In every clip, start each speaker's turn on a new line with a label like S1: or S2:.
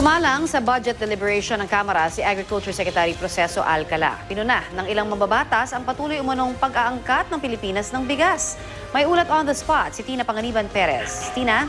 S1: Sumalang sa budget deliberation ng Kamara si Agriculture Secretary Proceso Alcala. Pinuna ng ilang mababatas ang patuloy umunong pag-aangkat ng Pilipinas ng bigas. May ulat on the spot si Tina Panganiban Perez. Tina?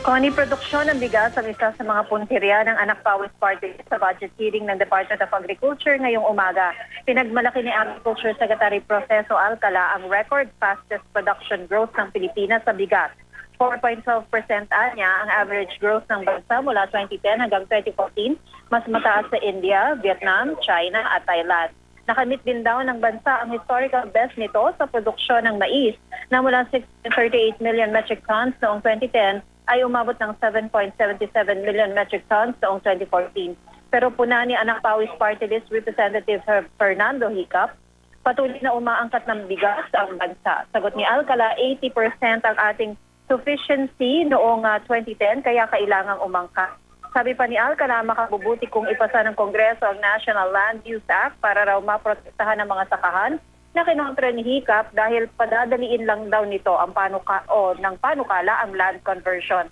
S2: Connie, produksyon ng bigas ang isa sa mga puntirya ng anak Pawis Party sa budget hearing ng Department of Agriculture ngayong umaga. Pinagmalaki ni Agriculture Secretary Proceso Alcala ang record fastest production growth ng Pilipinas sa bigas. 4.12% anya ang average growth ng bansa mula 2010 hanggang 2014, mas mataas sa India, Vietnam, China at Thailand. Nakamit din daw ng bansa ang historical best nito sa produksyon ng mais na mula 638 million metric tons noong 2010 ay umabot ng 7.77 million metric tons noong 2014. Pero puna ni Anak Pawis Party List Representative Fer- Fernando Hicap, patuloy na umaangkat ng bigas ang bansa. Sagot ni Alcala, 80% ang ating sufficiency noong ah, 2010 kaya kailangang umangkat. Sabi pa ni Alcala, makabubuti kung ipasa ng Kongreso ang National Land Use Act para raw maprotektahan ng mga sakahan na kinontra ni Hicap dahil padadaliin lang daw nito ang panuka o ng panukala ang land conversion.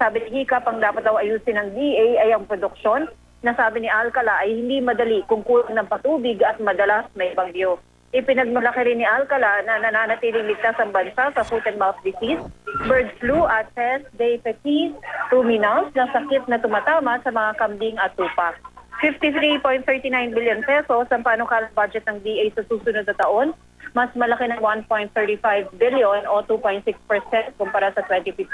S2: Sabi ni Hicap, ang dapat daw ayusin ng DA ay ang produksyon na sabi ni Alcala ay hindi madali kung kulang ng patubig at madalas may bagyo. Ipinagmalaki rin ni Alcala na nananatiling ligtas ang bansa sa foot and mouth disease, bird flu at test diabetes ruminants na sakit na tumatama sa mga kambing at tupa. 53.39 billion pesos ang panukalang budget ng DA sa susunod na taon, mas malaki ng 1.35 billion o 2.6% kumpara sa 2015.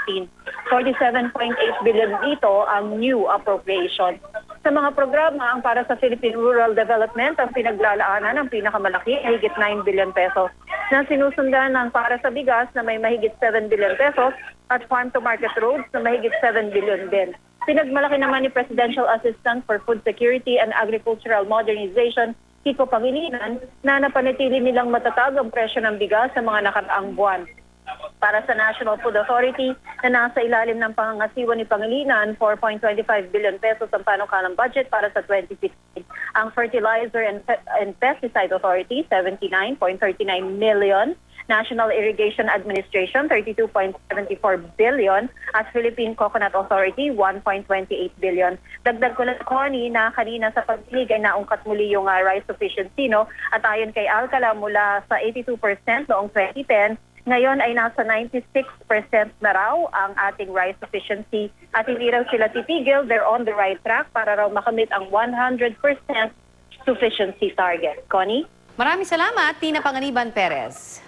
S2: 47.8 billion dito ang new appropriation. Sa mga programa, ang para sa Philippine Rural Development, ang pinaglalaanan ng pinakamalaki higit 9 billion pesos na sinusundan ng para sa bigas na may mahigit 7 billion pesos at farm to market roads na mahigit 7 billion din. Pinagmalaki naman ni Presidential Assistant for Food Security and Agricultural Modernization, Kiko Pangilinan, na napanatili nilang matatag ang presyo ng bigas sa mga nakaraang buwan. Para sa National Food Authority na nasa ilalim ng pangangasiwa ni Pangilinan, 4.25 billion pesos ang panukalang budget para sa 2016. Ang Fertilizer and, and Pesticide Authority, 79.39 million. National Irrigation Administration, 32.74 billion. At Philippine Coconut Authority, 1.28 billion. Dagdag ko lang, Connie, na kanina sa pagdinig ay naungkat muli yung uh, rice sufficiency, no? At ayon kay Alcala, mula sa 82% noong 2010, ngayon ay nasa 96% na raw ang ating rice sufficiency at hindi raw sila titigil, they're on the right track para raw makamit ang 100% sufficiency target. Connie?
S1: Maraming salamat, Tina Panganiban Perez.